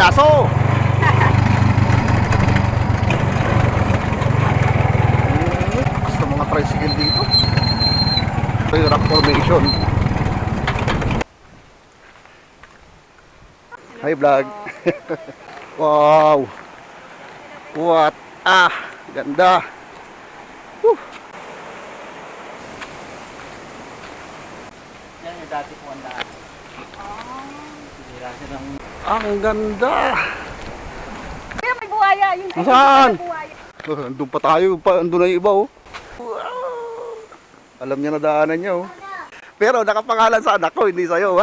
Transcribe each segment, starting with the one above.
Payaso! Basta mga tricycle dito. Ito yung rock formation. Hi vlog. wow. What? Ah, ganda. Whew. Yan yung dati po ang daan. Sinira siya ng... Ang ganda. Kaya may buhaya. Yung Saan? may buhaya. Oh, andun pa tayo, pa, andun na yung iba oh. Wow. Alam niya na daanan niya oh. Pero nakapangalan sa anak ko, hindi sa'yo.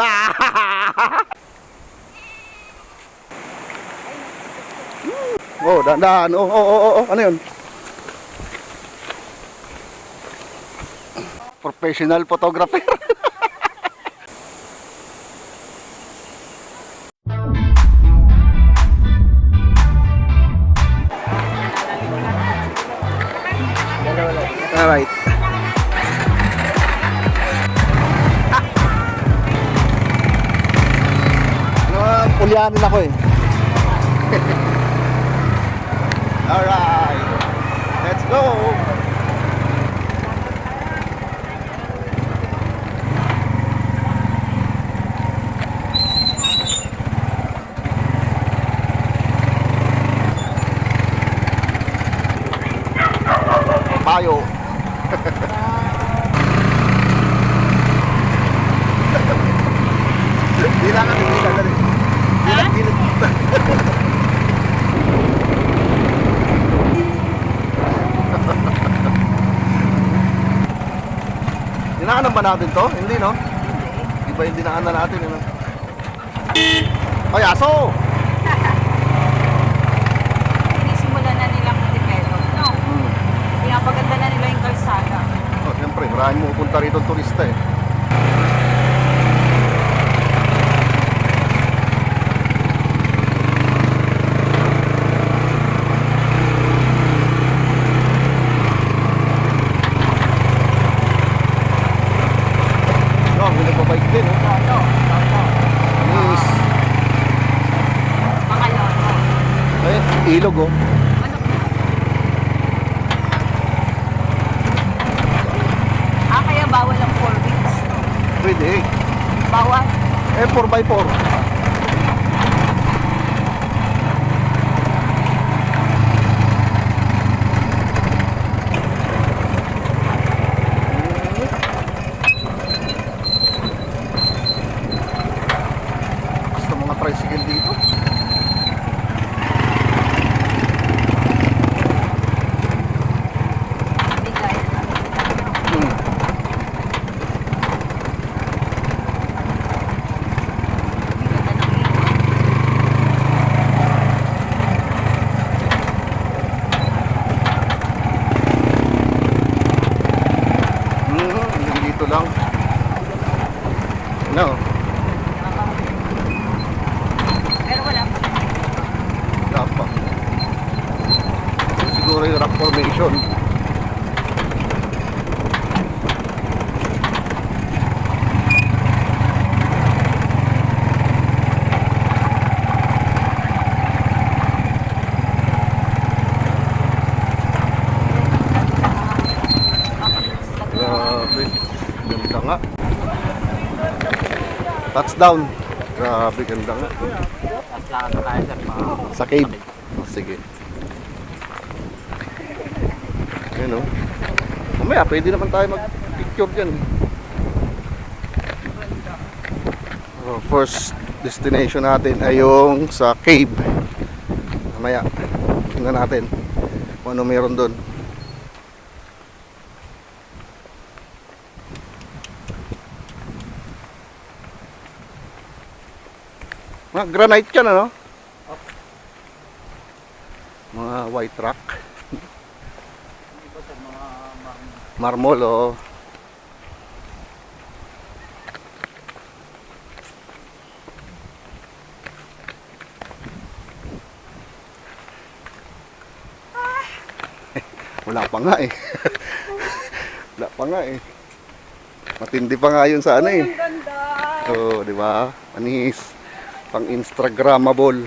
oh, dahan-dahan. Oh, oh, oh, oh, ano yun? Professional photographer. Pulyanin ako eh. Alright. Let's go. Payo. Di lang ang tingin dali. Di lang tingin. Dinaanan ba natin to? Hindi no? Di ba yung dinaanan natin? Ano? Ay, aso! Sinisimulan na nilang develop. No? Hmm. Pinapaganda na nila yung kalsada. Oh, siyempre, maraming pupunta rito turista eh. No, may nagbabike din. Oh. Lolo. Lolo. Anis. Mga lolo. Ayun, ilog oh. Ah, kaya bawal ang four wheels. Pwede eh. Bawal. Eh, 4x4. Basta mga tricycle dito. Bigay. Hmm. Bigay na ng ilog. Hmm, hindi dito lang. No, Pero wala pa. dapat. Yung rock formation. Grabe. Ganda nga. Touchdown. Grabe, ganda nga. Sa cave. Sige. Ayan o. Mamaya, pwede naman tayo mag-picture dyan. Oh, first destination natin ay yung sa cave. Mamaya, tingnan natin kung ano meron doon. Mga granite yan ano? Mga white rock. Hindi po sir, mga... mga Marmol oh. Wala pa nga eh. Wala pa nga eh. Matindi pa nga yun sa ano eh. Ang ganda. Oo, di ba? Anis. Pang Instagrammable.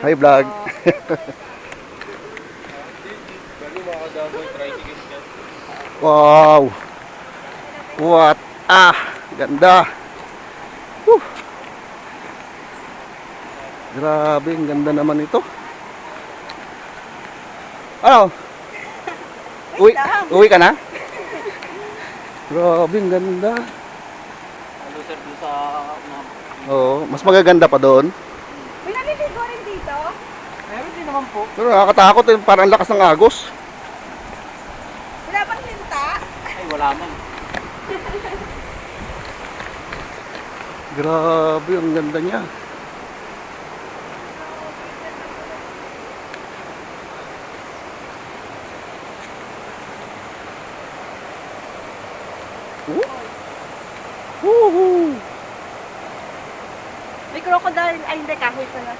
Hi vlog. wow. What? Ah, ganda. Whew. Grabe, ang ganda naman ito. Ano? Uwi, uwi ka na? Grabe, ang ganda. Ano sir, sa... Oo, mas magaganda pa doon. Naliligo rin dito? Meron din naman po. Pero nakakatakot eh, parang ang lakas ng agos. Wala bang linta? Ay, wala man. Grabe, ang ganda niya. Woo! Woohoo! May crocodile. Ay, hindi. Kahoy pala.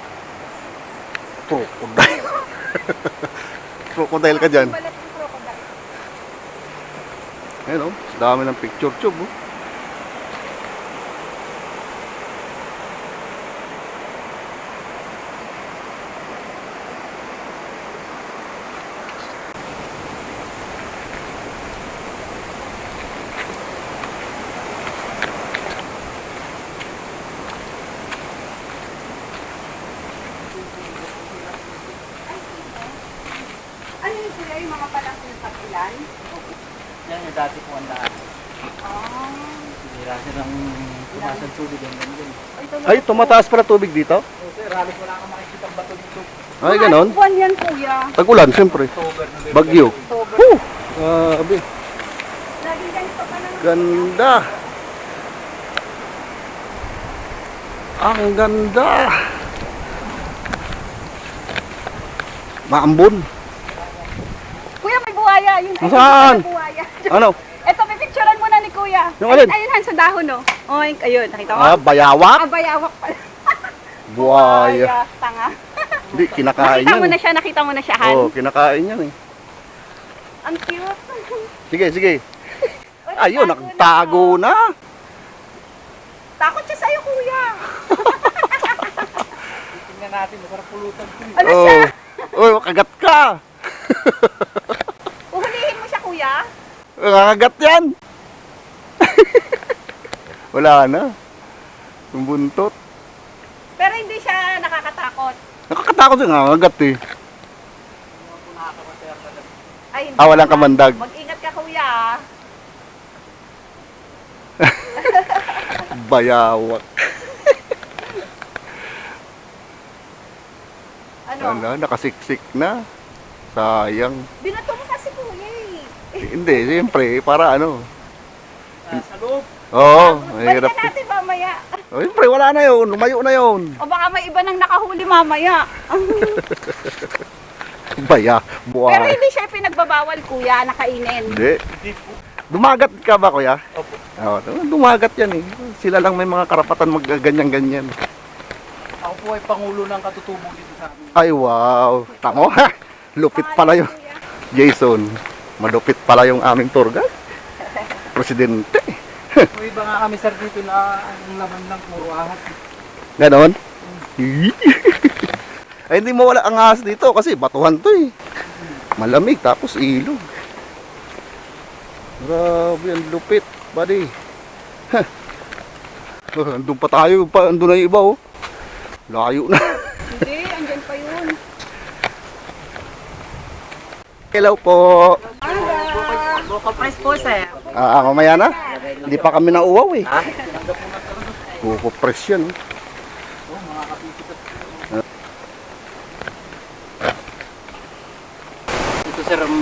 Crocodile. Crocodile ka dyan. Crocodile. Ayun oh, dami ng picture tube oh. Yung mga palaking pagilan? Yan yung dati po ang daan. Ah. Hira siya ng tumasan tubig yan din. Ay, tumataas para tubig dito? So sir, halos wala kang makikita ang bato dito. Ay, ganon. Buwan yan, kuya? Tagulan, siyempre. Bagyo. Woo! Grabe. Laging ganito pa lang. Ganda. Ang ganda. Maambon. May buhaya. Yun, ay, Saan? may buhaya. Ano? Ito, pipicturean mo na ni kuya. Yung alin? Ayun, ayun, han, sa dahon, no? Oink, ayun, nakita mo? Ah, bayawak? Ah, bayawak pala. Buhaya. Tanga. Hindi, kinakain Nakita mo yan. na siya, nakita mo na siya, Han. Oo, kinakain yan eh. Ang cute. Sige, sige. Ayun, nagtago nagtago na. Takot siya sa'yo, kuya. Tingnan natin, masarap pulutan ko. eh. Ano Oo. siya? Uy, kagat ka. Kuya. Kakagat yan. Wala na. Yung buntot. Pero hindi siya nakakatakot. Nakakatakot yung kakagat eh. Ay, hindi Ah, walang naman. kamandag. Mag-ingat ka, kuya. ah. Bayawak. Ano? Ano, nakasiksik na. Sayang. Binato mo. Hindi, siyempre, para ano. Ah, sa loob. Oo, Balikan mahirap. natin mamaya. Oh, siyempre, wala na yun. Lumayo na yun. O baka may iba nang nakahuli mamaya. Baya, Pero buhay. hindi siya pinagbabawal, kuya, nakainin. Hindi. Hindi po. Dumagat ka ba, kuya? Opo. Oo, dumagat yan eh. Sila lang may mga karapatan magganyan-ganyan. Ako po ay pangulo ng katutubo dito sa amin. Ay, wow. Tamo, ha? Lupit pala Kuya. Jason. Malupit pala yung aming tour guide. Presidente. May iba nga kami sir dito na ang laman ng puro ahas. Ganon? Ay, hindi mo wala ang ahas dito kasi batuhan to eh. Malamig tapos ilog. Grabe, ang lupit, buddy. Huh. Oh, andun pa tayo, pa, andun na yung iba oh. Layo na. Hindi, andyan pa yun. Hello po. Local price po sir. Ah, ah, mamaya na. Hindi pa kami nauwaw eh. Buko press yan. oh. Ito sir ang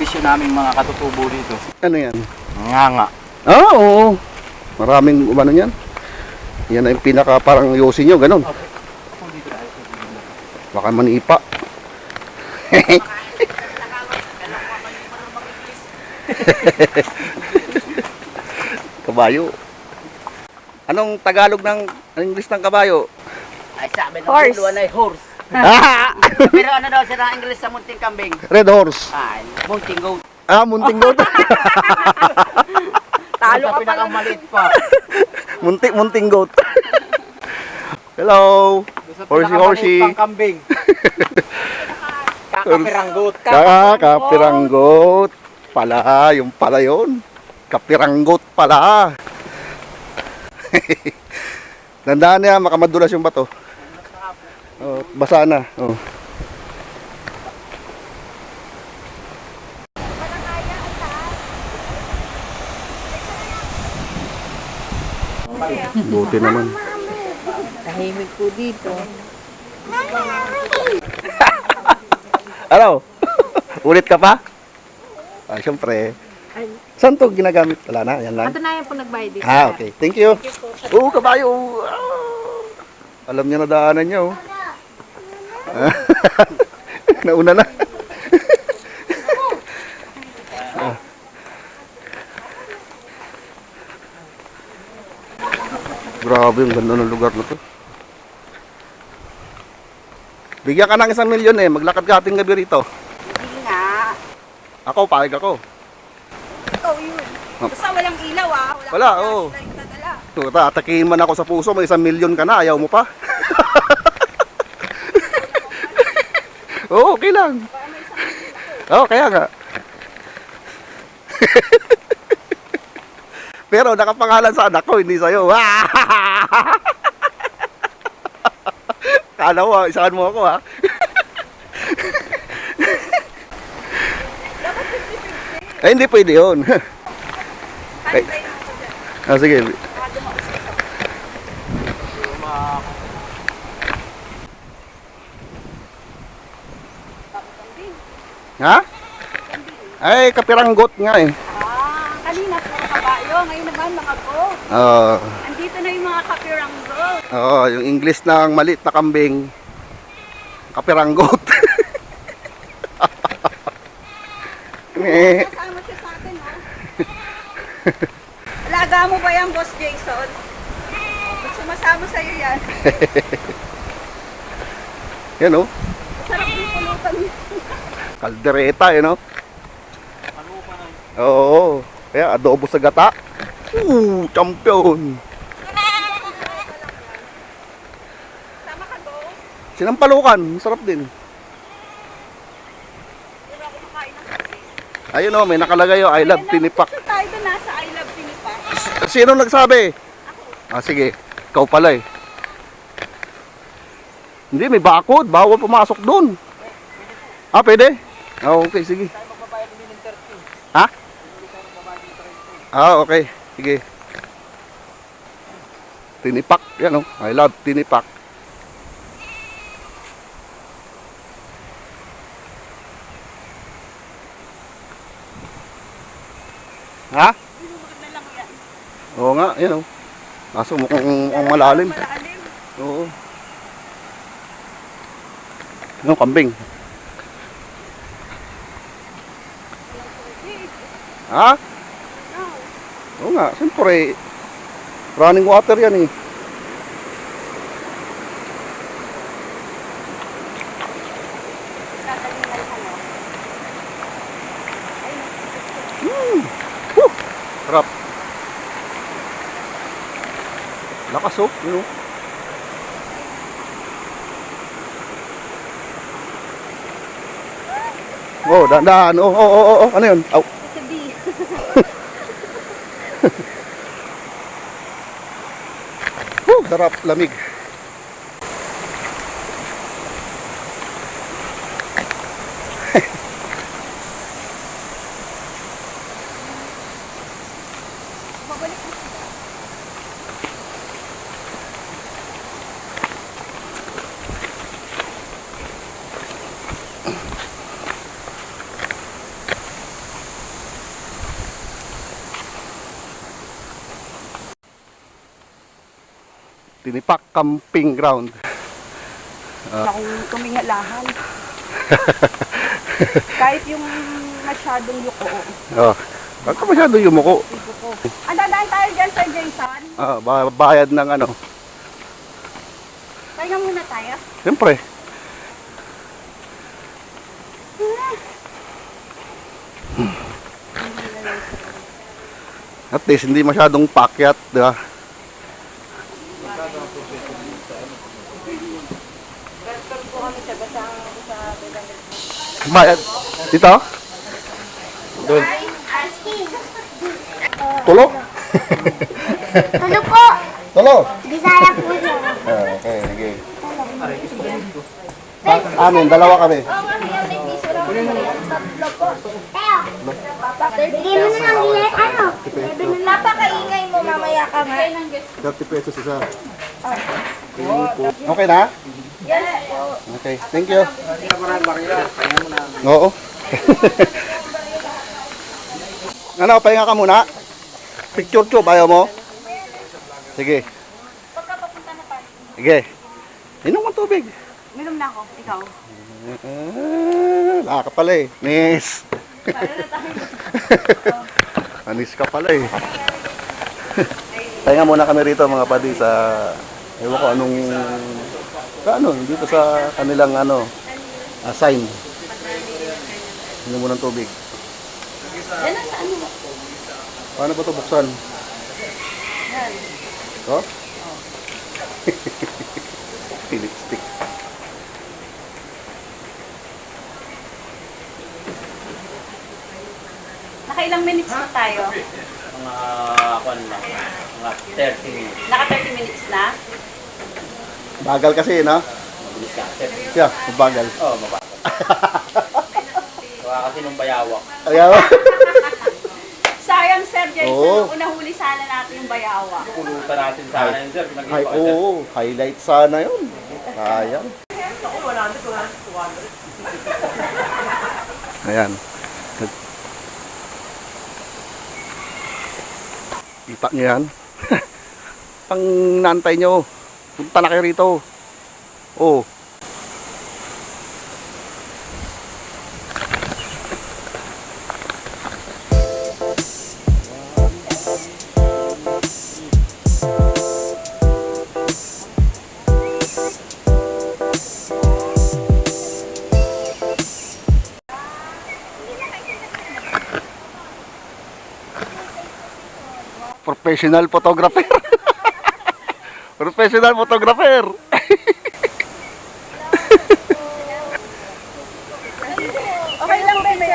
bisyo namin mga katutubo dito. Ano yan? Nga nga. Ah, oo. Maraming umano yan. Yan na yung pinaka parang yosi nyo, ganun. Baka manipa. kabayo. Anong Tagalog ng ang English ng kabayo? Ay sabi ng Horse. horse. ay horse. ah! Pero ano daw sir ang English sa munting kambing? Red horse. Ay, munting goat. Ah, munting goat. Talo ka pala. pinakamaliit pa. Muntik, munting goat. Hello. Horsey, horsey. pang kambing. Kakapiranggot. Kakapiranggot pala, yung pala yun. Kapiranggot pala. Tandaan niya, makamadulas yung bato. Oh, basa na. Oh. Buti naman. Tahimik po dito. Ano? Ulit ka pa? Ah, syempre. Saan to ginagamit? Wala na, yan lang. Ito na yan po nagbayad dito. Ah, okay. Thank you. Oo, kabayo. Ah. Alam niya na daanan niya, oh. Nauna na. Ah. Grabe, yung ganda ng lugar na to. Bigyan ka ng isang milyon eh. Maglakad ka ating gabi rito. Ako, pahig ako. Ikaw yun. Basta walang ilaw ah. Wala, Wala, kang oo. flashlight na dala. Ito, tatakihin man ako sa puso, may isang milyon ka na, ayaw mo pa? Oo, okay lang. Oo, kaya nga. Pero nakapangalan sa anak ko, hindi sa'yo. Kala mo, isahan mo ako ha. Eh, hindi pwede yun. Dyan. ah, sige. Ha? Ay, kapiranggot nga eh. Ah, kanina po kabayo. Ngayon naman mga go. Oo. Andito na yung mga kapiranggo. Oo, yung English ng maliit na kambing. Kapiranggot. Eh, Kasama siya sa atin, oh. Alaga mo ba yan, Boss Jason? Ba't sumasama sa'yo yan? Yan oh. Sarap yung pulutan niya. Kaldereta, yun oh. Oo. Kaya adobo sa gata. Uh, champion. Tama ka, go. Sinampalukan, sarap din. Ayun oh, may nakalagay oh, I love tinipak. Tayo nasa I love tinipak? Sino nagsabi? Ah, sige. Ikaw pala eh. Hindi, may bakod. Bawal pumasok doon. Ah, pwede? Ah, okay, sige. Ha? Ah, okay. Sige. Tinipak. Yan oh. I love tinipak. Ha? Oo nga, yan oh. Kaso mukhang, mukhang malalim. Malalim. Oo. Ano, kambing. Ha? Oo nga, siyempre. Running water yan eh. Kakalingal ka, no? Ay, Woo! Sarap. Lakas oh, yun oh. Oh, dahan-dahan. Oh, oh, oh, oh, ano yun? Sabi. Woo, sarap, lamig. Tinipak camping ground. Akong tumingalahan. Kahit yung masyadong yuko. Oh. Bakit ka masyado yumuko? Ibo ko. Ang dadaan tayo dyan sa Jason. Ah, ba- bayad ng ano. Pahinga muna tayo. Siyempre. At least hindi masyadong pakyat, di ba? Welcome po kami sa Basangan Bayad. Dito? Doon. Tulo? Tulo po. Tulo. Bisaya po. Ah, okay, sige. Sa amin, dalawa kami. Hindi mo na lang ilay, ano? Napakaingay mo mamaya ka nga. 30 pesos isa. Okay na? Yes. Okay, thank you. Oo. ano, pahinga ka muna? Picture tube, ayaw mo? Sige. Sige. Inom mo tubig. Minom na ako. Ikaw. Ah, laka ka pala eh. Miss. Anis ka pala eh. Pahinga muna kami rito mga padi sa ewan ko anong sa ano dito sa kanilang ano ah, sign. Inom mo ng tubig. Yan ang sa ano. Paano ba ito buksan? Yan. Oh? Lipstick. Nakailang minutes na tayo? Mga kwan lang, mga 30 minutes. Naka 30 minutes na? Bagal kasi, no? Mabilis ka. 30 Siya, bagal. Oo, oh, mabagal. Gawa kasi nung bayawak. Ayaw. Sayang Sir Jason, Oo. una huli sana natin yung bayawa. Pulutan natin sana yun, sir. Pinag- Ay, oo. Highlight sana yun. Sayang. Ayan. Kita nyo yan? Pang nantay nyo. Punta na kayo rito. Oh. Professional photographer. Professional photographer. Okay lang ba may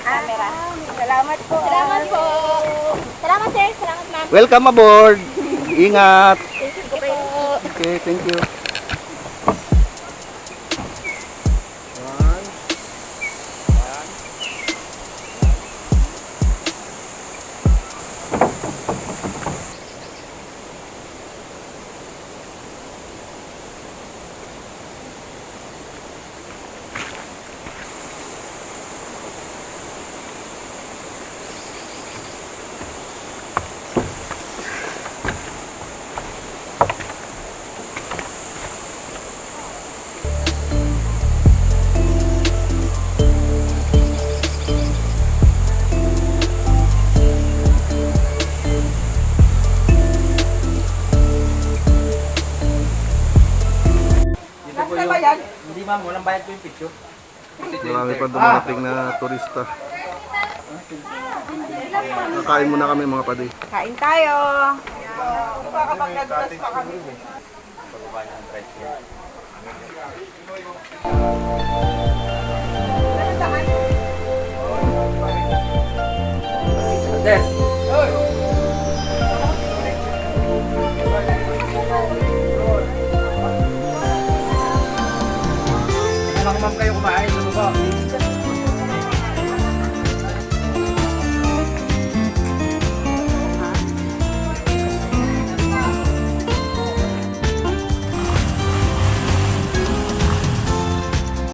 camera? Salamat po. Salamat po. Salamat, sir. Salamat, ma'am. Welcome aboard. Ingat. Thank you po. Okay, thank you. Bayad po yung picture. Marami pa dumarating na turista. Kakain muna kami mga padi. Kain tayo. Makakapag-nagtas pa kami. Pagbabahan ng price niya. Sir! Ma'am kayo kumain? Ano ba?